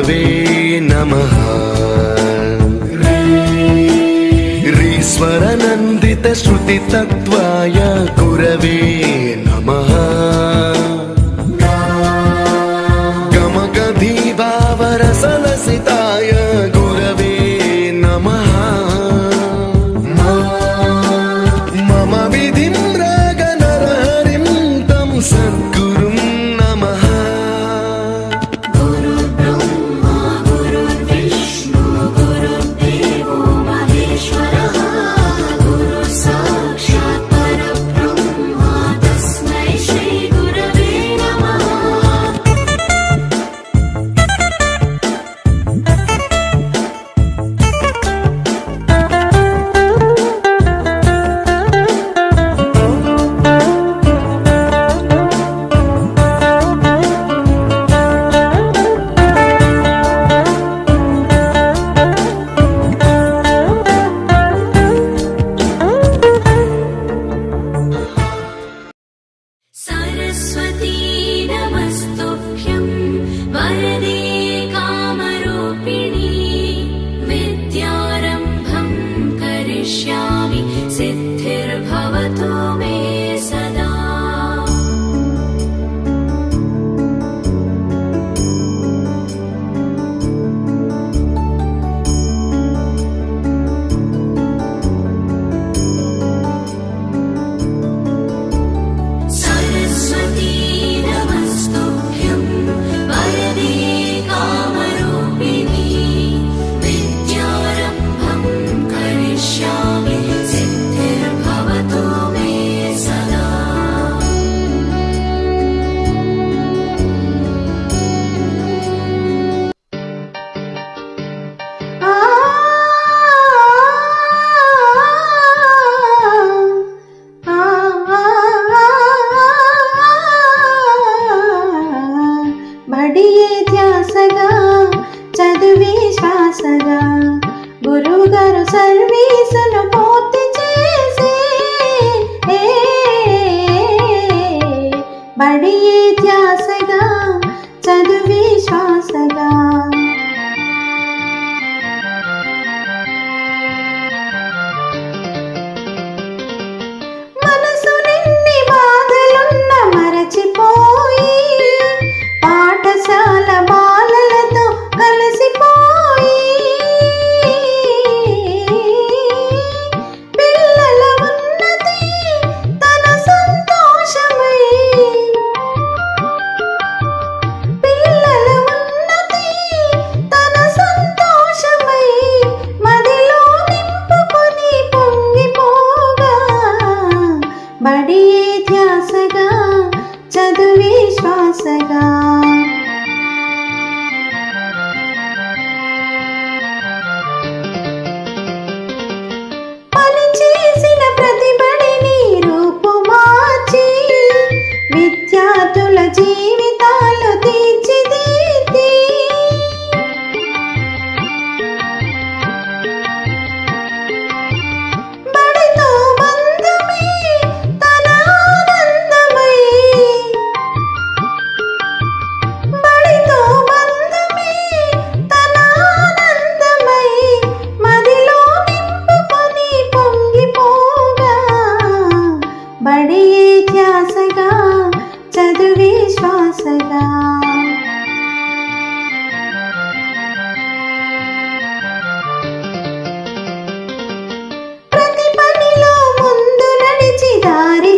गुरवे नमः रीश्वरनन्दितश्रुतितत्त्वाय गुरवे శ్వాసగా చదివి శ్వాసగా గురుగారు సర్వీసును పూర్తి చేసి బడి ధ్యాసగా చదివి செய்தாரே